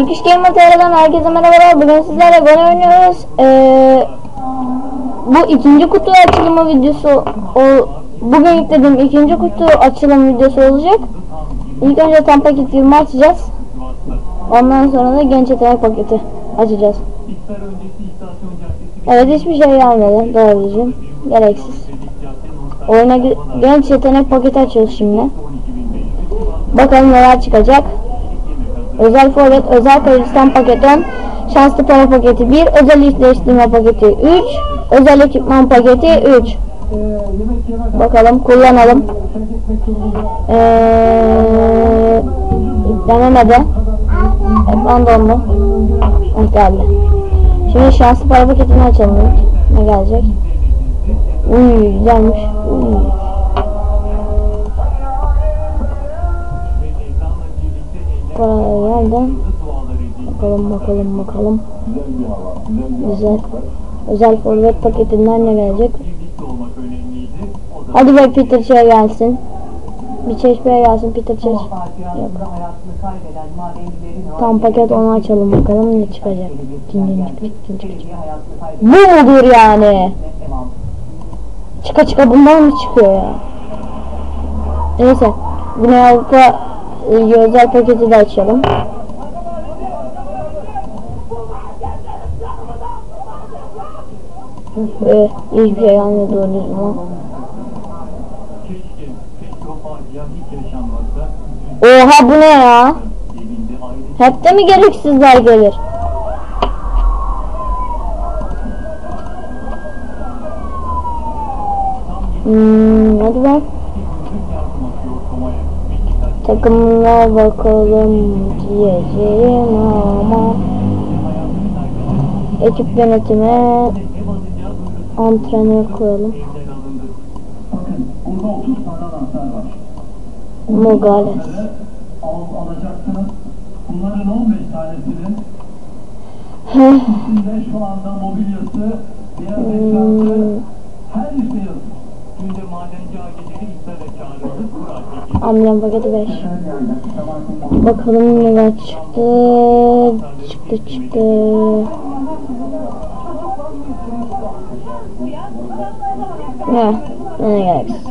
Türk İş Gamer TR'den herkese merhabalar. Bugün sizlerle gol oynuyoruz. Ee, bu ikinci kutu açılımı videosu. O, bugün yüklediğim ikinci kutu açılım videosu olacak. İlk önce tam paket 20 açacağız. Ondan sonra da genç yetenek paketi açacağız. Evet hiçbir şey gelmedi. Doğru düzgün. Gereksiz. Oyuna ge- genç yetenek paketi açıyoruz şimdi. Bakalım neler çıkacak. Özel forvet, özel kayıtstan paket 10, şanslı para paketi 1, özel işleştirme paketi 3, özel ekipman paketi 3. Bakalım kullanalım. Ee, denemedi. Ekran dondu. Ah geldi. Şimdi şanslı para paketini açalım. Ne gelecek? Uy güzelmiş. Uy. Geldi. Bakalım bakalım bakalım. Güzel. Özel forvet paketinden ne gelecek? Hadi be Peter şey gelsin. Bir çeşmeye gelsin Peter. Yok. Tam paket onu açalım bakalım ne çıkacak. Cin cin cin. Bu mudur yani? Çıka çıka bundan mı çıkıyor ya? Neyse. Güney Avrupa e, özel paketi de açalım. Ee, hiçbir şey keşke o yaşanmasa. Oha bu ne ya? Hep de mi gereksizler gelir? Hmm, hadi bak. Takımına bakalım diyeceğim ama ekip duyurusu antrenör koyalım. evden alındı. Bakın burada 30 tane anahtar var. Mogales. Al, alacaksınız. Bunların 15 tanesinin Heh, içinde şu anda mobilyası, diğer hmm, her amblem paketi 5. Bakalım neler çıktı. Çıktı çıktı. Ne? Ne gereksiz.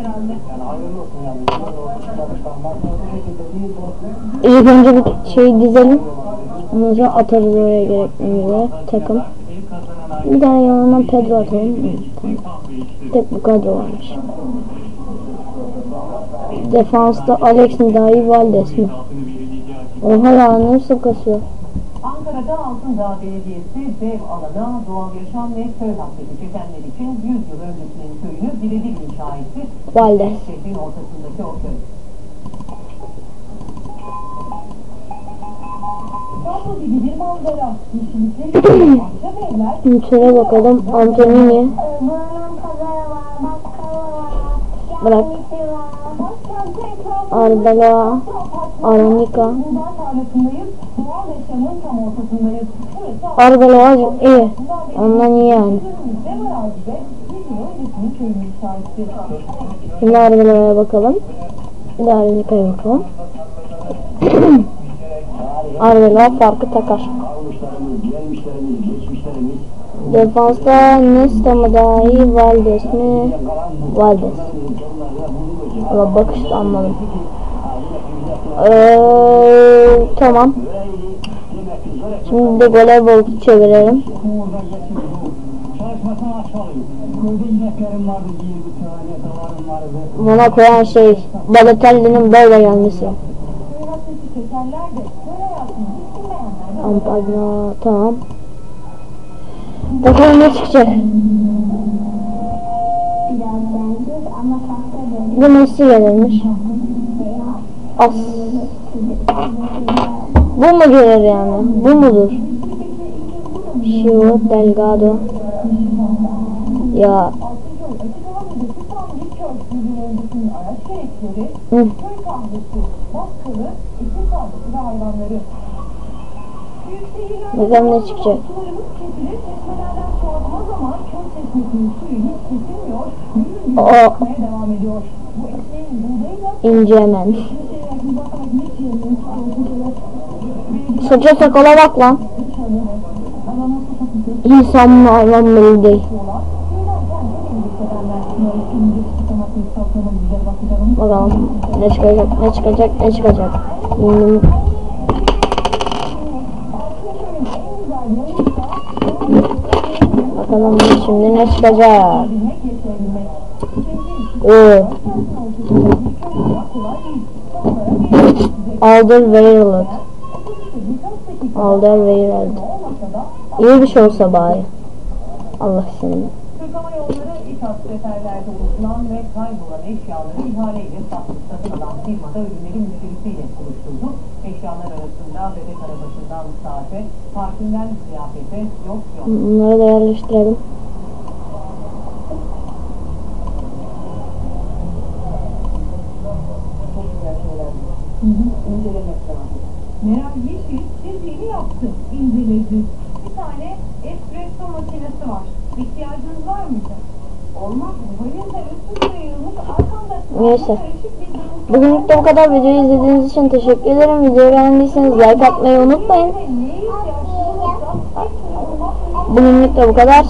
İlk önce bir şey dizelim. Ondan atarız oraya gerektiğinde takım. Bir tane yanından Pedro atalım. Tek bu kadro varmış. Defansta Alex iyi Valdes mi? Oha ya nasıl kasıyor? Ankara'da Altındağ Belediyesi dev alana doğal yaşam ve köy hasreti çekenler için 100 yıl öncesinin köyünü birebir inşa etti. Valdes. Şehrin ortasındaki o köy. Ondan iyi yani. Dev arazide 100 yıl öncesinin köyünü inşa etti. Şimdi Arbela'ya bakalım. Bir de Aranika'ya bakalım. Arbela farkı takar. Defansta Nesta mı daha Valdes mi? Valdes. Valla bakışta anladım. Ee, tamam. Şimdi de çevirelim. tane davarım vardı. Buna koyan şey Balotelli'nin böyle gelmesi. Köy hasreti çekenler de köy hayatını hiç Ampagna tamam. Bakalım ne çıkacak. Bu Messi gelirmiş. As. Bu mu gelir yani? Bu mudur? Şu Delgado. Ya. Hı. Bakalım ne çıkacak. Aa. İnce hemen. saça sakala bak lan. İnsan mı hayvan mı belli değil. Bakalım ne çıkacak ne çıkacak ne çıkacak. Hmm. Bakalım şimdi ne çıkacak. Oo. Alder Weird. Alder Weird. İyi bir şey olsa bari. Allah senin. Türk Yolları İTAS seferlerde unutulan ve kaybolan eşyaları ihaleyle satmış satın alan firmada ürünleri müşterisiyle buluşturdu. Eşyalar arasında bebek arabasından saate, yok yok. Bunları da yerleştirelim. Hı hı. İncelemek lazım. Meral Yeşil çizdiğini yaptı, inceledi. Bir tane espresso makinesi var. İhtiyacınız var mıydı? Neyse. Bugünlük de bu kadar. Videoyu izlediğiniz için teşekkür ederim. Videoyu beğendiyseniz like atmayı unutmayın. Bugünlük de bu kadar.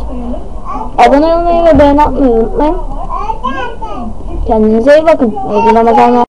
Abone olmayı ve beğeni atmayı unutmayın. Kendinize iyi bakın. İyi Ramazanlar.